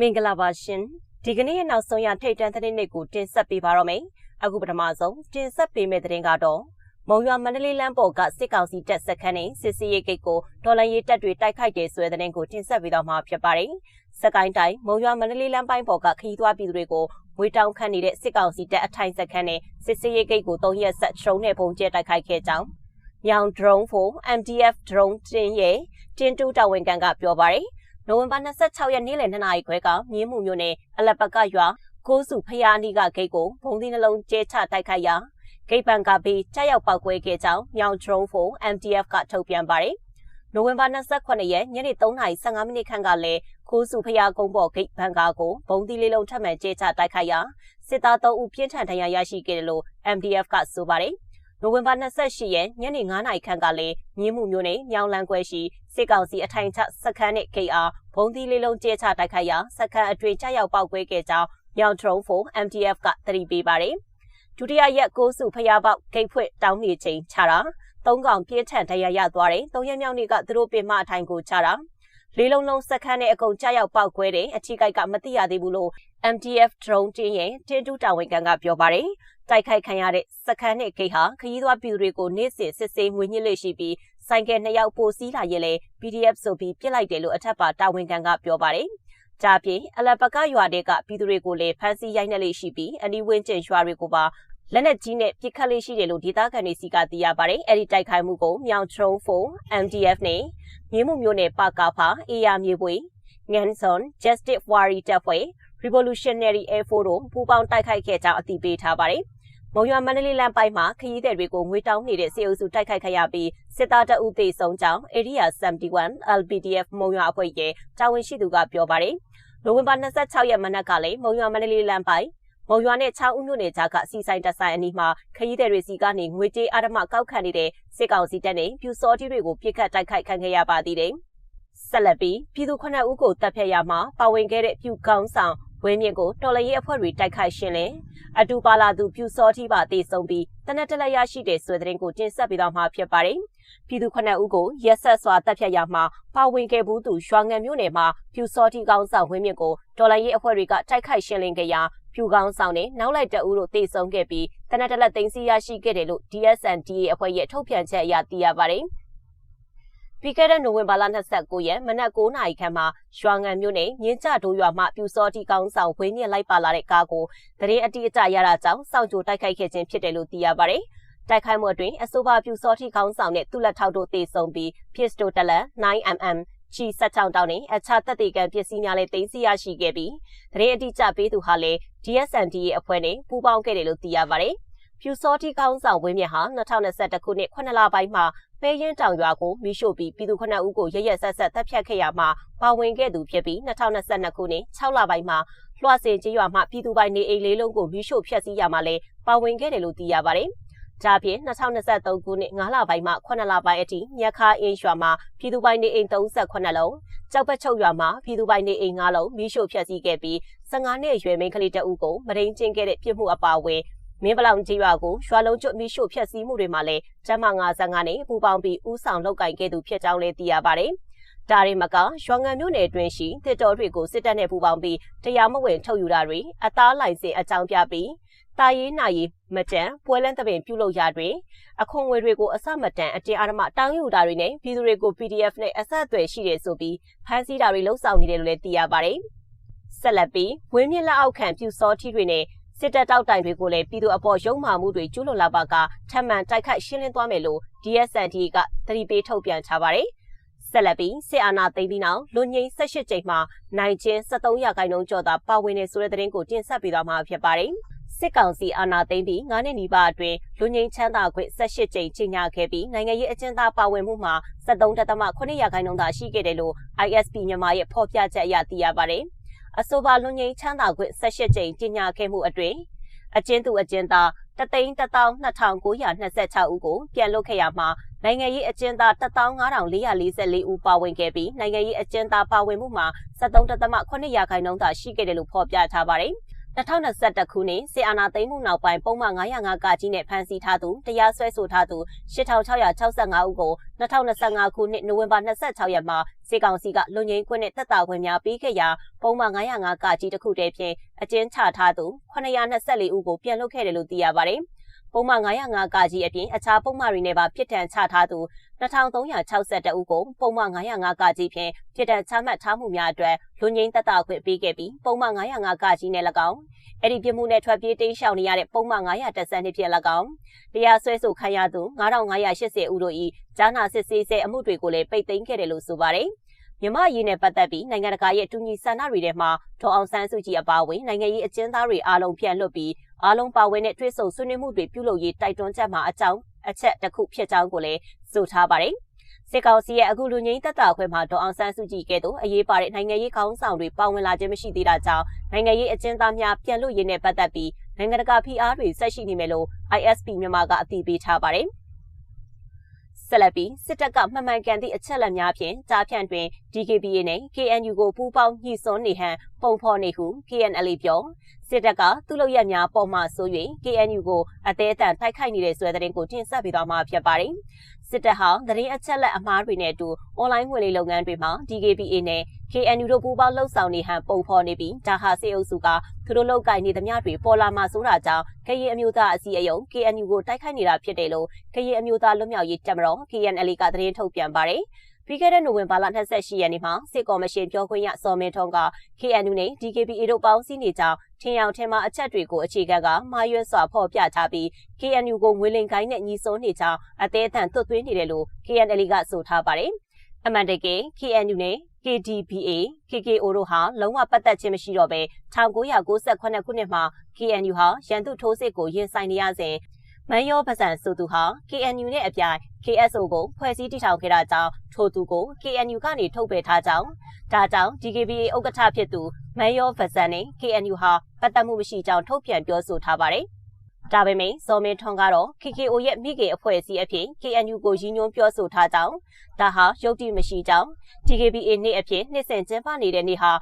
မင်္ဂလာပါရှင်ဒီကနေ့ရဲ့နောက်ဆုံးရထိတ်တန့်သတင်းတွေကိုတင်ဆက်ပေးပါတော့မယ်အခုပထမဆုံးတင်ဆက်ပေးမယ့်သတင်းကတော့မုံရွာမန္တလေးလမ်းပေါ်ကစစ်ကောင်စီတပ်စခန်းနဲ့စစ်စီရေးဂိတ်ကိုဒေါ်လာရေးတပ်တွေတိုက်ခိုက်တဲ့ဆွဲသတင်းကိုတင်ဆက်ပေးတော့မှာဖြစ်ပါတယ်စကိုင်းတိုင်းမုံရွာမန္တလေးလမ်းပိုင်းပေါ်ကခရီးသွားပြည်သူတွေကိုငွေတောင်းခန့်နေတဲ့စစ်ကောင်စီတပ်အထိုင်စခန်းနဲ့စစ်စီရေးဂိတ်ကို၃ရက်ဆက်ရှုံးတဲ့ပုံကျဲတိုက်ခိုက်ခဲ့ကြောင်းမြောင် drone ဖို့ MDF drone တင်ရဲ့တင်တူတာဝန်ခံကပြောပါတယ် နိုဝင်ဘာ26ရက်နေ့လယ်2နာရီခွဲကမြင်းမှုမြို့နယ်အလက်ပကရွာကိုစုဖျားနီကဂိတ်ကိုဘုံသီးနှလုံးကျဲချတိုက်ခိုက်ရာဂိတ်ပန်ကဘေးကြောက်ရောက်ပောက်ကွဲခဲ့ကြောင်းမြောင် drone ဖို့ MDF ကထုတ်ပြန်ပါတယ်။နိုဝင်ဘာ28ရက်ညနေ3:15မိနစ်ခန့်ကလည်းကိုစုဖျားကုန်းပေါ်ဂိတ်ဘန်ကာကိုဘုံသီးလေးလုံးထပ်မံကျဲချတိုက်ခိုက်ရာစစ်သား3ဦးပြင်းထန်ဒဏ်ရာရရှိခဲ့တယ်လို့ MDF ကဆိုပါတယ်။ နိုဝင်ဘာ28ရက်ညနေ9:00နာရီခန့်ကလည်းမြင်းမှုမျိုးနဲ့မြောင်လန်းကွဲရှိစစ်ကောင်စီအထိုင်ချစခန်းနဲ့ KR ဘုံသီးလေးလုံးကျဲချတိုက်ခိုက်ရာစခန်းအတွင်းကြောက်ရောက်ပောက်ကွဲခဲ့ကြောင်းမြောင်ထရုံဖို့ MTF ကသတိပေးပါတယ်။ဒုတိယရက်ကိုစုဖျားပေါက်ဂိတ်ဖွင့်တောင်းနေချိန်ချတာသုံးကောင်ပြင်းထန်ဒဏ်ရာရသွားတယ်။သုံးရက်မြောက်နေ့ကသူတို့ပင်မအထိုင်ကိုချတာ လေးလုံးလုံးစက္ကန့်နဲ့အကုန်ကြောက်ရောက်ပောက်ကွဲတယ်အထီးကိုက်ကမသိရသေးဘူးလို့ MTF drone တင်းရဲ့တင်းတူတာဝန်ခံကပြောပါတယ်တိုက်ခိုက်ခံရတဲ့စခန်းနဲ့ဂိတ်ဟာခရီးသွားပြည်သူတွေကိုနေ့စဉ်စစ်ဆေးငွေညှစ်လေရှိပြီးဆိုင်ကယ်နှစ်ယောက်ပိုစီးလာရဲလေ PDF ဆိုပြီးပြစ်လိုက်တယ်လို့အထက်ပါတာဝန်ခံကပြောပါတယ်။ကြာပြင်အလပကရွာတဲ့ကပြည်သူတွေကိုလည်းဖမ်းဆီးရိုက်နှက်လေရှိပြီးအနီးဝန်းကျင်ရွာတွေကိုပါ လက်နက်ကြီးနဲ့ပစ်ခတ်လေးရှိတယ်လို့ဒေသခံတွေစီကသိရပါတယ်။အဲ့ဒီတိုက်ခိုက်မှုကိုမြောင်ထရုံ4 MDF နဲ့မြေမှုမျိုးနဲ့ပါကာဖာအေယာမြေပွေငန်ဆွန် Justice Warrior တပ်ဖွဲ့ Revolutionary Air Force တို့ပူးပေါင်းတိုက်ခိုက်ခဲ့ကြောင်းအသိပေးထားပါတယ်။မုံရွာမန္တလေးလမ်းပိုင်းမှာခရီးသည်တွေကိုငွေတောင်းနေတဲ့စေအုပ်စုတိုက်ခိုက်ခရပြီးစစ်သားတအုပ်သေဆုံးကြောင်း Area 71 LPDF မုံရွာအဖွဲ့ရဲ့တာဝန်ရှိသူကပြောပါတယ်။နိုဝင်ဘာ26ရက်မနက်ကလည်းမုံရွာမန္တလေးလမ်းပိုင်း မုံရွာနဲ့6ဦးမြို့နယ်ကြားကစီဆိုင်တဆိုင်အနီးမှာခရီးသည်တွေစီကနေငွေကြေးအဓမ္မကောက်ခံနေတဲ့စစ်ကောင်စီတပ်နဲ့ပြူစောတိတွေကိုပြစ်ခတ်တိုက်ခိုက်ခံခဲ့ရပါသေးတယ်။ဆက်လက်ပြီးပြည်သူ9ဦးကိုတပ်ဖြတ်ရမှာပါဝင်ခဲ့တဲ့ပြူကောင်းဆောင်ဝင်းမြင့်ကိုတော်လရေးအဖွဲ့တွေတိုက်ခိုက်ရှင်လင်အတူပါလာသူပြူစောတိပါတေဆုံးပြီးတနက်တလက်ရရှိတဲ့ဆွေသတင်းကိုတင်ဆက်ပေးတော့မှာဖြစ်ပါတယ်။ပြည်သူခုနှစ်ဦးကိုရက်ဆက်စွာတပ်ဖြတ်ရမှာပါဝင်ခဲ့ဘူးသူရွာငံမြို့နယ်မှာပြူစောတိကောင်းဆောင်ဝင်းမြင့်ကိုတော်လရေးအဖွဲ့တွေကတိုက်ခိုက်ရှင်လင်ကြရာ ပြူကောင်းဆောင်နဲ့နောက်လိုက်တအူးတို့တေဆုံးခဲ့ပြီးတနက်တလက်သိမ်းဆီးရရှိခဲ့တယ်လို့ DSNDA အဖွဲ့ရဲ့ထုတ်ပြန်ချက်အရသိရပါတယ်။ပြီးခဲ့တဲ့နိုဝင်ဘာလ29ရက်မနက်9:00နာရီခန့်မှာရွာငံမြို့နယ်မြင်းကျဒိုးရွာမှပြူစောတိကောင်းဆောင်ဝင်းမြင့်လိုက်ပါလာတဲ့ကားကိုတရင်အတိအကျရတာကြောင့်စောင့်ကြိုတိုက်ခိုက်ခဲ့ခြင်းဖြစ်တယ်လို့သိရပါတယ်။တိုက်ခိုက်မှုအတွင်းအဆိုပါပြူစောတိကောင်းဆောင်နဲ့သူ့လက်ထောက်တို့တေဆုံးပြီး pistol တလက် 9mm ချီ16တောင်းနဲ့အခြားတပ်တေကန်ပစ္စည်းများလည်းသိမ်းဆည်းရရှိခဲ့ပြီးတရင်အတိအကျပေးသူဟာလည်း DSND ရဲ့အဖွဲ့နဲ့ပူးပေါင်းခဲ့တယ်လို့သိရပါတယ်။ဖြူစောတိကောင်းဆောင်ဝင်းမြင့်ဟာ2021ခုနှစ်9လပိုင်းမှာဖဲရင်တောင်ရွာကိုမိရှို့ပြီးပြည်သူ9ဦးကိုရရဆက်ဆက်တပ်ဖြတ်ခဲ့ရမှာပါဝင်ခဲ့သူဖြစ်ပြီး2022ခုနှစ်6လပိုင်းမှာလွှတ်စင်ကျေးရွာမှပြည်သူပိုင်နေအိမ်လေးလုံးကိုမိရှို့ဖျက်ဆီးရမှာလဲပါဝင်ခဲ့တယ်လို့သိရပါတယ်။ ဒါပြင်2023ခုနှစ်9လပိုင်းမှ9လပိုင်းအထိမြက်ခါအင်းရွာမှာပြည်သူပိုင်နေအိမ်38လုံးကြောက်ပတ်ချုပ်ရွာမှာပြည်သူပိုင်နေအိမ်9လုံးမိရှို့ဖျက်ဆီးခဲ့ပြီး15နှစ်အရွယ်မိန်းကလေးတအုပ်ကိုမရင်းကျင်းခဲ့တဲ့ပြစ်မှုအပါအဝင်မင်းပလောင်ကြီးရွာကိုရွာလုံးကျွတ်မိရှို့ဖျက်ဆီးမှုတွေမှာလည်းကျမ်းမာ55နဲ့ပူပေါင်းပြီးဥဆောင်လောက်ကင်ခဲ့သူဖြစ်ကြောင်းလည်းသိရပါတယ်။ဒါရီမကရွာငံမြို့နယ်အတွင်းရှိတစ်တော်တွေကိုစစ်တပ်နဲ့ပူးပေါင်းပြီးတရားမဝင်ထုတ်ယူတာတွေအသားလိုင်စင်အကြောင်းပြပြီး တာရေးနာရေးမတန်ပွဲလန်းတပင်ပြုလုပ်ရာတွင်အခွန်ငွေတွေကိုအစမတန်အတင်းအဓမ္မတောင်းယူတာတွေနဲ့ပြည်သူတွေကို PDF နဲ့အဆက်အသွယ်ရှိတယ်ဆိုပြီးဖမ်းဆီးတာတွေလှုပ်ဆောင်နေတယ်လို့လည်းသိရပါတယ်။ဆက်လက်ပြီးဝင်းမြင့်လက်အောက်ခံပြူစောထီတွေနဲ့စစ်တပ်တောက်တိုင်တွေကိုလည်းပြည်သူအပေါ်ရုံမာမှုတွေကျူးလွန်လာပါကထပ်မံတိုက်ခိုက်ရှင်းလင်းသွားမယ်လို့ DSND ကသတိပေးထုတ်ပြန်ထားပါတယ်။ဆက်လက်ပြီးစစ်အာဏာသိမ်းပြီးနောက်လူငိမ့်18ကြိမ်မှာနိုင်ချင်း73ရာခိုင်နှုန်းကျော်သာပါဝင်နေဆိုတဲ့သတင်းကိုတင်ဆက်ပေးသွားမှာဖြစ်ပါတယ်။ စစ်ကောင်စီအာဏာသိမ်းပြီး9နှစ်နီးပါးအတွင်းလူငိမ့်ချမ်းသာခွင့်18ကြိမ်ကြီးညာခဲ့ပြီးနိုင်ငံရေးအကျဉ်းသားပါဝင်မှုမှာ73.8ရာခိုင်နှုန်းသာရှိခဲ့တယ်လို့ ISP မြန်မာရဲ့ဖော်ပြချက်အရသိရပါတယ်။အဆိုပါလွန်ငင်းချမ်းသာခွင့်18ကြိမ်ကြီးညာခဲ့မှုအတွင်းအကျဉ်းသူအကျဉ်းသား3,12926ဦးကိုပြန်လွတ်ခဲ့ရမှာနိုင်ငံရေးအကျဉ်းသား15444ဦးပါဝင်ခဲ့ပြီးနိုင်ငံရေးအကျဉ်းသားပါဝင်မှုမှာ73.8ရာခိုင်နှုန်းသာရှိခဲ့တယ်လို့ဖော်ပြထားပါတယ် 2021ခုနှစ်စစ်အာဏာသိမ်းမှုနောက်ပိုင်းပုံမှန်905ကကြီးနဲ့ဖမ်းဆီးထားသူတရားစွဲဆိုထားသူ8665ဦးကို2025ခုနှစ်နိုဝင်ဘာ26ရက်မှာစေကောင်စီကလူငင်းခွင့်နဲ့တက်တာခွင့်များပေးခဲ့ရာပုံမှန်905ကကြီးတစ်ခုတည်းဖြင့်အကျဉ်းချထားသူ924ဦးကိုပြန်လွှတ်ခဲ့တယ်လို့သိရပါတယ်။ပုံမှန်905ကကြီးအပြင်အခြားပုံမှန်တွေနဲ့ပါပြစ်ဒဏ်ချထားသူ 2362ဦးကိုပုံမှန်905ကကြီးဖြင့်ပြစ်ဒဏ်ချမှတ်ထားမှုများအတွက်လူငင်းတက်တာခွင့်ပေးခဲ့ပြီးပုံမှန်905ကကြီးနဲ့၎င်းအဲ့ဒီပြမှုနဲ့ထွက်ပြေးတိမ်းရှောင်နေရတဲ့ပုံမှန်912ဖြစ်၎င်းတရားစွဲဆိုခံရသူ9580ဦးတို့၏ဂျာနာစစ်ဆေးဆဲအမှုတွေကိုလည်းပိတ်သိမ်းခဲ့တယ်လို့ဆိုပါတယ်မြမရေးနဲ့ပတ်သက်ပြီးနိုင်ငံတကာရဲ့တူညီဆန္ဒတွေထဲမှာဒေါ်အောင်ဆန်းစုကြည်အပါအဝင်နိုင်ငံရေးအကျဉ်းသားတွေအားလုံးပြန်လွတ်ပြီးအားလုံးပါဝင်တဲ့တွဲဆုံဆွေးနွေးမှုတွေပြုလုပ်ရေးတိုက်တွန်းချက်မှာအကြောင်း အချက်တစ်ခုဖြစ်ကြောင်းကိုလည်းဆိုထားပါတယ်။စစ်ကောင်စီရဲ့အခုလူငင်းတက်တာခွဲမှာဒေါ်အောင်ဆန်းစုကြည်ကဲ့သို့အရေးပါတဲ့နိုင်ငံရေးခေါင်းဆောင်တွေပါဝင်လာခြင်းမရှိသေးတာကြောင့်နိုင်ငံရေးအကျဉ်းသားများပြန်လွတ်ရေးနဲ့ပတ်သက်ပြီးနိုင်ငံတကာဖိအားတွေဆက်ရှိနေမယ်လို့ ISP မြန်မာကအသိပေးထားပါတယ်။ ဆက်လက်ပြီးစစ်တပ်ကမှန်မှန်ကန်သည့်အချက်လက်များဖြင့်ကြားဖြန့်တွင် DKBA နှင့် KNU ကိုပူးပေါင်းညှိစွန်းနေဟန်ပုံဖော်နေဟု KNL ပြောစစ်တပ်ကသူ့လုပ်ရက်များပေါ်မှဆို၍ KNU ကိုအသေးအတန်တိုက်ခိုက်နေတဲ့ဆွဲတဲ့တင်ကိုတင်ဆက်ပေးသွားမှာဖြစ်ပါတယ် စစ်တပ်ဟာသတင်းအချက်လက်အမှားတွေနဲ့အတူအွန်လိုင်းငွေလေးလုပ်ငန်းတွေမှာ DKBA နဲ့ KNU တို့ပူးပေါင်းလှုပ်ဆောင်နေဟန်ပုံဖော်နေပြီးဒါဟာစေအုပ်စုကသူတို့လုပ်ကိုင်နေသမျှတွေပေါ်လာမှဆိုတာကြောင့်ကရင်အမျိုးသားအစည်းအရုံး KNU ကိုတိုက်ခိုက်နေတာဖြစ်တယ်လို့ကရင်အမျိုးသားလွတ်မြောက်ရေးတပ်မတော် KNL ကသတင်းထုတ်ပြန်ပါတယ် ပြီးခဲ့တဲ့နိုဝင်ဘာလ28ရက်နေ့မှာစစ်ကော်မရှင်ပြောခွင့်ရစော်မင်းထွန်းက KNU နဲ့ DKBA တို့ပေါင်းစည်းနေကြောင်းထင်ရောက်ထင်မှာအချက်တွေကိုအခြေခံကမှားရွက်စွာဖော်ပြထားပြီး KNU ကိုငွေလင်ကိုင်းနဲ့ညီစုံနေကြောင်းအသေးအံသွတ်သွင်းနေတယ်လို့ KNL ကဆိုထားပါတယ်။အမှန်တကယ် KNU နဲ့ KDBA KKO တို့ဟာလုံးဝပတ်သက်ခြင်းမရှိတော့ဘဲ1998ခုနှစ်မှာ KNU ဟာရန်သူထိုးစစ်ကိုရင်ဆိုင်နေရစဉ်မန်ယောပစံဆိုသူဟာ KNU နဲ့အပြိုင် KSO ကိုဖွဲ့စည်းတည်ထောင်ခဲ့တာကြောင့်ထိုသူကို KNU ကနေထုတ်ပယ်ထားကြောင်းဒါကြောင့် DKBA ဥက္ကဋ္ဌဖြစ်သူမန်ယောပစံနဲ့ KNU ဟာပတ်သက်မှုမရှိကြောင်းထုတ်ပြန်ပြောဆိုထားပါတယ်။ဒါပေမဲ့ဇော်မင်းထွန်းကတော့ KKO ရဲ့မိကေအဖွဲ့အစည်းအဖြစ် KNU ကိုရည်ညွှန်းပြောဆိုထားကြောင်းဒါဟာရုပ်တည်မရှိကြောင်း DKBA နေ့အဖြစ်နှစ်စဉ်ကျင်းပနေတဲ့နေ့ဟာ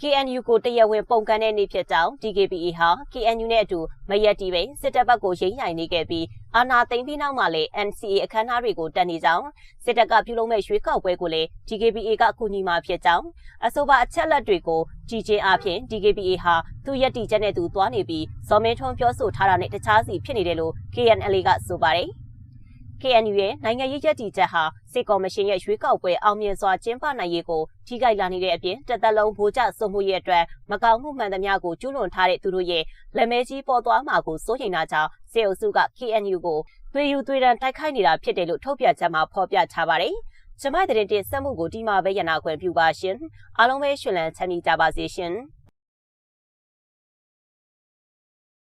KNU ကိုတရားဝင်ပုံကန်တဲ့နေ့ဖြစ်ကြောင်း DKBA ဟာ KNU နဲ့အတူမရက်တီပင်စစ်တပ်ဘက်ကိုရိမ့်ရိုင်နေခဲ့ပြီး အာဏာသိမ်းပြီးနောက်မှာလည်း NCA အခမ်းအနားတွေကိုတက်နေကြောင်းစစ်တပ်ကပြုလုပ်မဲ့ရွေးကောက်ပွဲကိုလည်း DKBA ကကူညီမှာဖြစ်ကြောင်းအဆိုပါအချက်လက်တွေကိုကြည်ချင်းအဖြစ် DKBA ဟာသူရက်တီချက်နဲ့သူသွားနေပြီးဇော်မင်းထွန်းပြောဆိုထားတာနဲ့တခြားစီဖြစ်နေတယ်လို့ KNL ကဆိုပါတယ်။ KNU ရဲ့နိုင်ငံရေးရည်တည်ချက်ဟာစစ်ကော်မရှင်ရဲ့ရွေးကောက်ပွဲအောင်မြင်စွာကျင်းပနိုင်ရေးကိုထိခိုက်လာနေတဲ့အပြင်တသက်လုံးဗိုလ်ကျစုမှုရဲ့အတွက်မကောင်းမှုမှန်သမျှကိုကျူးလွန်ထားတဲ့သူတို့ရဲ့လက်မဲကြီးပေါ်သွားမှာကိုစိုးရိမ်တာကြောင့်စေအုပ်စုက KNU ကိုသွေးယူသွေးတန်းတိုက်ခိုက်နေတာဖြစ်တယ်လို့ထုတ်ပြန်ချက်မှာဖော်ပြထားပါတယ်။ကျမတဲ့တင်ဆက်မှုကိုဒီမှာပဲရနာခွင့်ပြုပါရှင်။အားလုံးပဲရှင်လန်းချမ်းမြေကြပါစေရှင်။